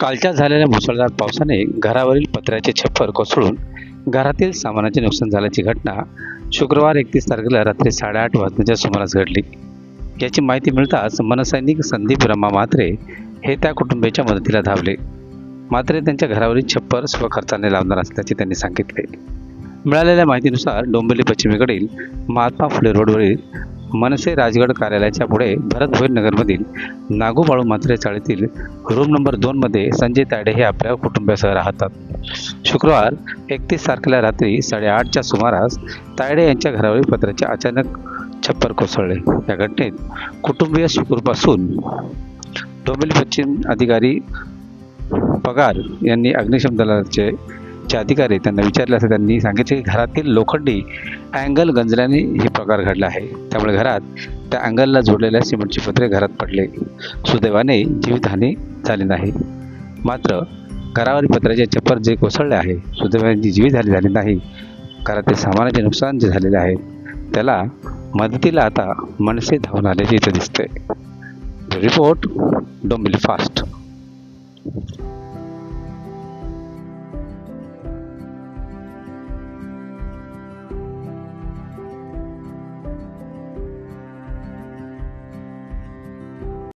कालच्या झालेल्या मुसळधार पावसाने घरावरील पत्र्याचे छप्पर कोसळून घरातील सामानाचे नुकसान झाल्याची घटना शुक्रवार एकतीस तारखेला रात्री साडेआठ वाजण्याच्या सुमारास घडली. याची माहिती मिळताच मनसैनिक संदीप रमा म्हात्रे हे त्या कुटुंबियाच्या मदतीला धावले. मात्र त्यांच्या घरावरील छप्पर स्वखर्चाने लावणार असल्याचे त्यांनी सांगितले. मिळालेल्या माहितीनुसार डोंबिवली पश्चिमेकडील महात्मा फुले रोडवरील मनसे राजगड कार्यालयाच्या पुढे भरत भोईर नगरमधील नागोबाळू मात्रे चाळीतील रूम नंबर दोनमध्ये संजय तायडे हे आपल्या कुटुंबासह राहतात. शुक्रवार एकतीस तारखेला रात्री साडेआठच्या सुमारास तायडे यांच्या घरावरील पत्राचे अचानक छप्पर कोसळले. या घटनेत कुटुंबीय शुक्रपासून डोंबिवली पश्चिम अधिकारी पगार यांनी अग्निशम दलाचे अधिकारी त्यांना विचारले असता त्यांनी सांगितले की घरातील लोखंडी अँगल गंजल्याने हे प्रकार घडला आहे. त्यामुळे घरात त्या अँगलला जोडलेल्या सिमेंटचे पत्रे घरात पडले. सुदैवाने जीवितहानी झाली नाही. मात्र घरावरील पत्र्याचे छप्पर जे कोसळले आहे सुदैवाने जीवितहानी झाली नाही. घरातील सामानाचे नुकसान जे झालेले आहे त्याला मदतीला आता मनसे धावून आलेले इथं दिसते रिपोर्ट डोंबिवली फास्ट.